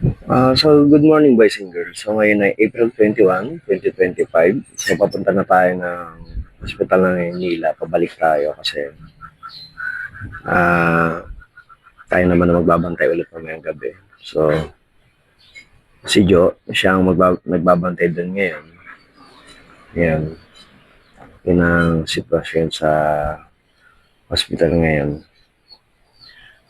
Ah, so, good morning boys and girls. So, ngayon ay April 21, 2025. So, papunta na tayo ng hospital ng Manila. Pabalik tayo kasi ah tayo naman na magbabantay ulit mamayang gabi. So, si Jo, siya ang magba- nagbabantay doon ngayon. Yan. Yun ang sitwasyon sa hospital ngayon.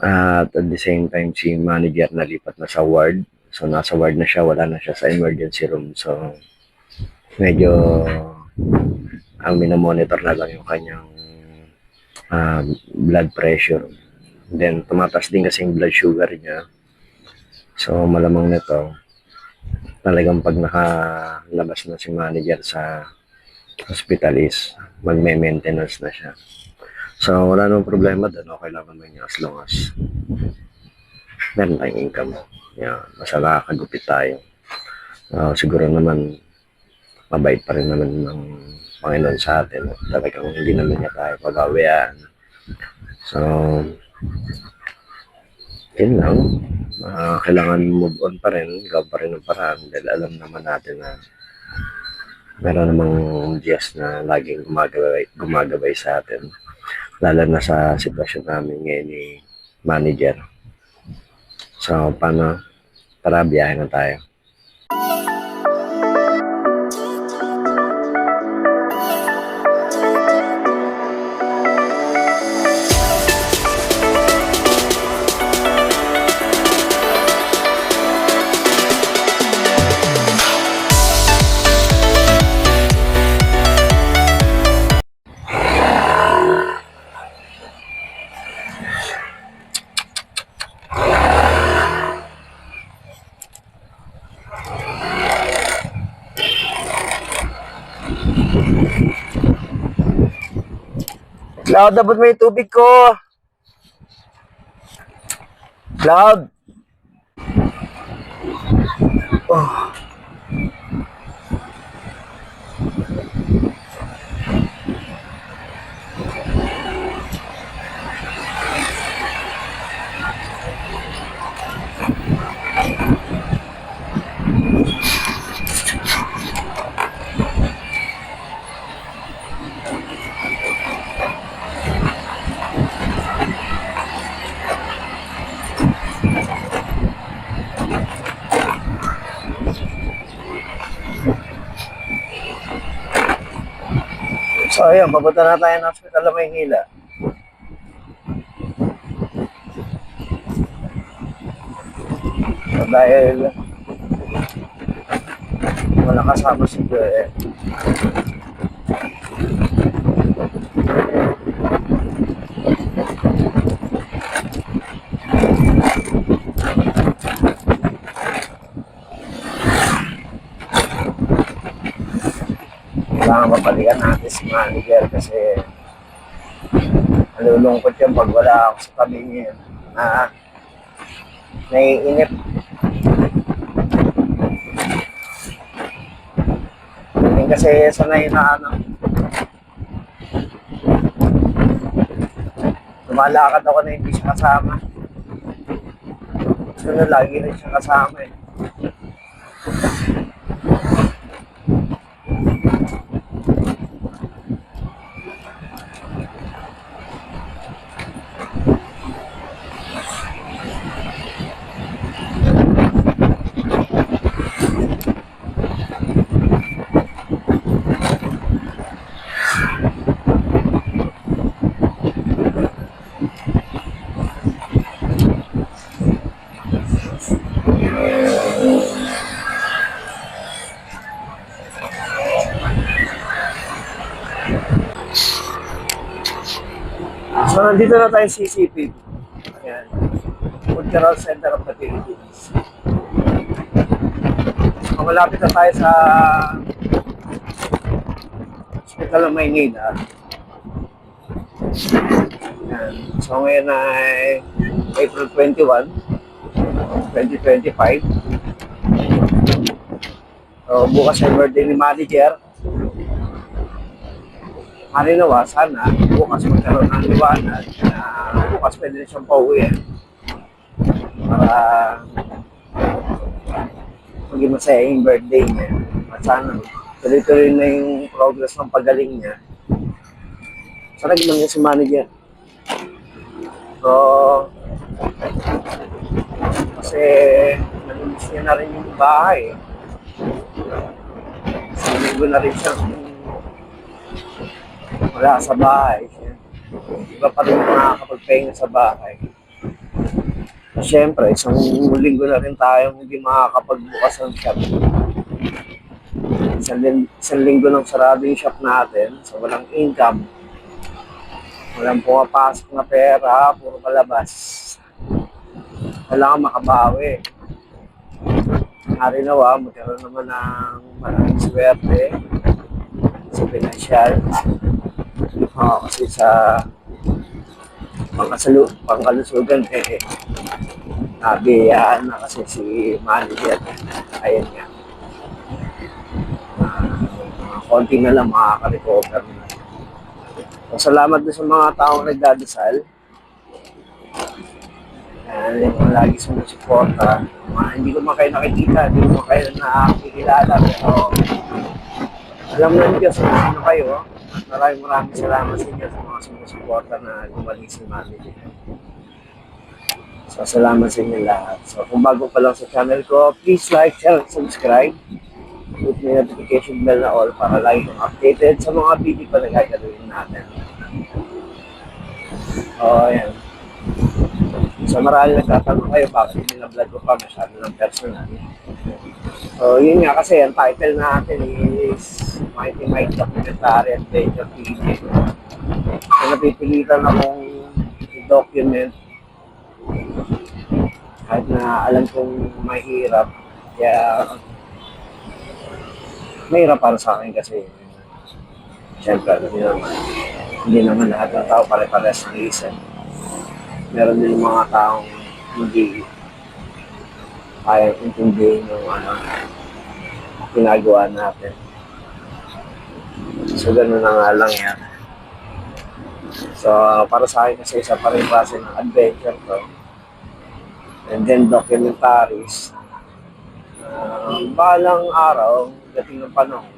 At at the same time, si manager nalipat na sa ward. So, nasa ward na siya. Wala na siya sa emergency room. So, medyo ang minomonitor na lang yung kanyang ah, blood pressure. Then, tumataas din kasi yung blood sugar niya. So, malamang nito, talagang pag nakalabas na si manager sa hospital is magme-maintenance na siya. So, wala namang problema doon. Okay lang naman niya as long as meron tayong income. Yan. Basta nakakagupit tayo. Ah, siguro naman, mabait pa rin naman ng Panginoon sa atin. Talagang hindi naman niya tayo pababayaan. So, yun lang. Ah, kailangan move on pa rin. Gaw pa rin ang paraan. Dahil alam naman natin na meron namang Diyos na laging gumagabay, gumagabay sa atin lalo na sa sitwasyon namin ngayon ni manager. So, paano? Tara, biyahe na tayo. Cloud, dapat may tubig ko. Cloud. Oh. So, ayun, papunta na tayo ng hospital na Maynila. So, dahil wala kasama si Joel. Kailangan mapalikan natin si manager kasi nalulungkot yan pag wala ako sa tabi. Na naiinip. Hindi kasi sanay na ano. Lumalakad ako na hindi siya kasama. Gusto na lagi rin siya kasama eh. So, nandito na tayo CCP. Ayan. Cultural Center of the Philippines. So, na tayo sa Hospital ng Maynila. Ayan. So, ngayon ay April 21, 2025. So, bukas ay birthday ni manager. Malinawa, sana bukas magkaroon ng liwanag na bukas pwede na siyang pauwi. Para naging masaya yung birthday niya. At sana tuloy-tuloy na yung progress ng pagaling niya. Sana naman niya si manager. So, kasi namiss niya na rin yung bahay. Sa na rin siya wala sa bahay. Iba pa rin nakakapagpahinga sa bahay. Siyempre, isang linggo na rin tayo hindi makakapagbukas ng shop. Isang, lin- isang linggo nang sarado yung shop natin, so walang income. Walang pumapasok na pera, puro palabas. Kailangan makabawi. Hari nawa, magkaroon naman ng maraming swerte sa pinansyal. Oo, kasi sa pangkasalu, pangkalusugan eh, nabiyaan na kasi si manager. Ayun nga. Ah, konti na lang makaka-recover na. So, salamat din sa mga taong nagdadasal. Yan, yung lagi sumusuporta. Mga hindi ko man kayo nakikita, hindi ko man kayo nakikilala. Pero alam na niyo sa sino kayo. Maraming maraming salamat sa inyo sa mga sumusuporta na gumaling si manager. So, salamat sa inyo lahat. So, kung bago pa lang sa channel ko, please like, share, and subscribe. Hit may notification bell na all para lagi kang updated sa mga video pa na gagawin natin. Oh, yan. So, marami nagtatanong kayo bakit hindi na vlog ko pa masyado ng personal. So, yun nga kasi ang title natin is Mighty Mighty Documentary Adventure TV. So, napipilitan akong i-document kahit na alam kong mahirap. Kaya, mahirap para sa akin kasi Siyempre, hindi naman, hindi naman lahat ng tao pare-pares ng isip. Meron din mga taong hindi kaya intindihin yung ano, ginagawa natin. So, ganun na nga lang yan. So, para sa akin kasi isa pa rin klase ng adventure to. And then documentaries. Uh, balang araw, dating ng panahon,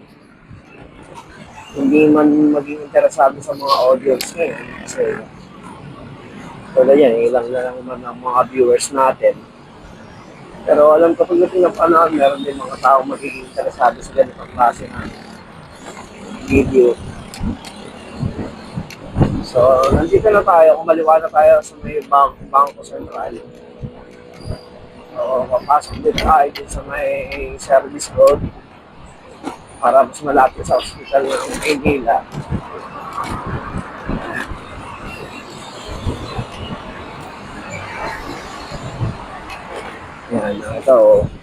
hindi man maging interesado sa mga audience ngayon kasi tulad yan, ilang na lang naman ang mga viewers natin. Pero alam ko pagdating ng panahon, meron din mga tao magiging interesado sa ganitong klase ng video. So, nandito na tayo, kumaliwa na tayo sa may bank, Bangko Sentral. So, papasok din tayo din sa may service road para mas malapit sa hospital ng Maynila. Yan, ito,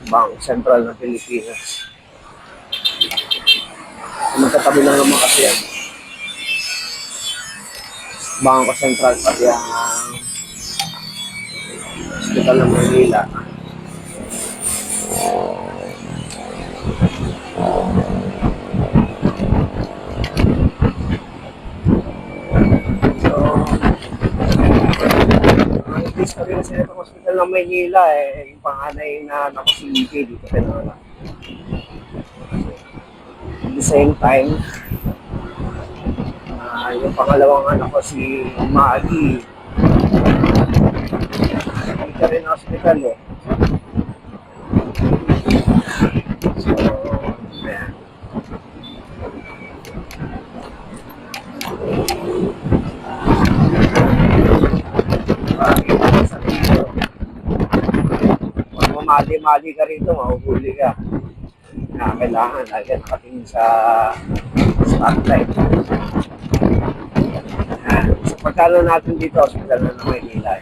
Bank Sentral ng Pilipinas. Magkatabi lang naman kasi yan. Bangko Sentral pati ang Hospital ng Manila. Hospital ng Maynila eh, yung panganay na EJ dito pinanganak. The same time, ah, yung pangalawang anak ko si Maggie, ka rin hospital eh. So, ayan. Pag mamali-mali ka rito, mahuhuli ka. Na kailangan lagi nakatingin sa spotlight. So, pagkano natin dito, hospital na ng Maynila.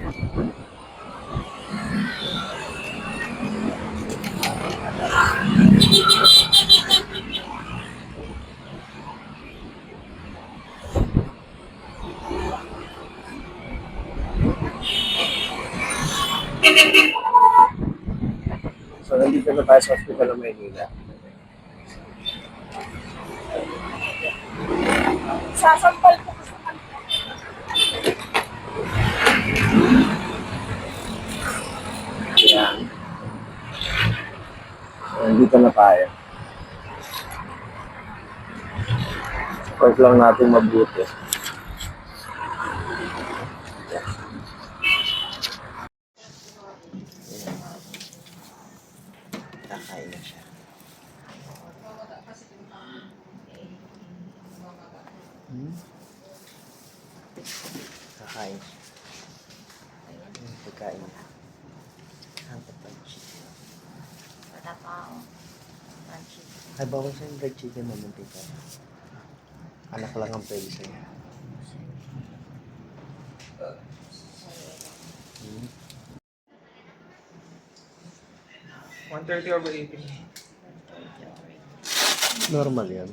So, nandito na tayo sa hospital ng Maynila. Sasampal ko sa Yan. So, dito na tayo. Work lang natin mabuti. Kakain na siya. Hmm? Kakain siya. Yung pagkain niya. Ang papanchi. Wala pa ako. Panchi. Ay, bawal sa yung fried chicken mo, muntika. Anak lang ang pwede sa'yo. Hmm? 130 over 80. Normal yan.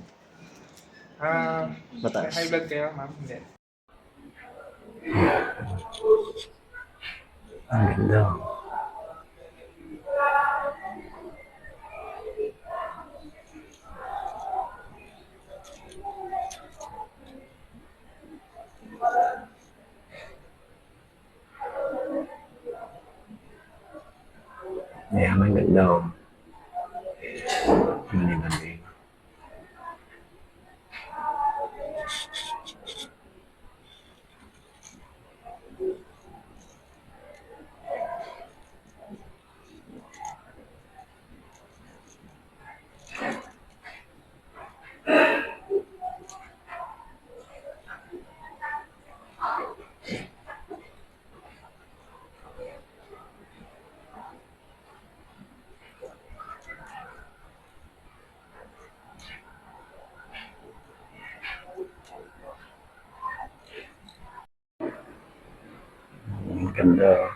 Ah, Mataas. high blood kayo, ma'am? Hindi. Ang ganda. Ayan, ang Ang ganda. oh.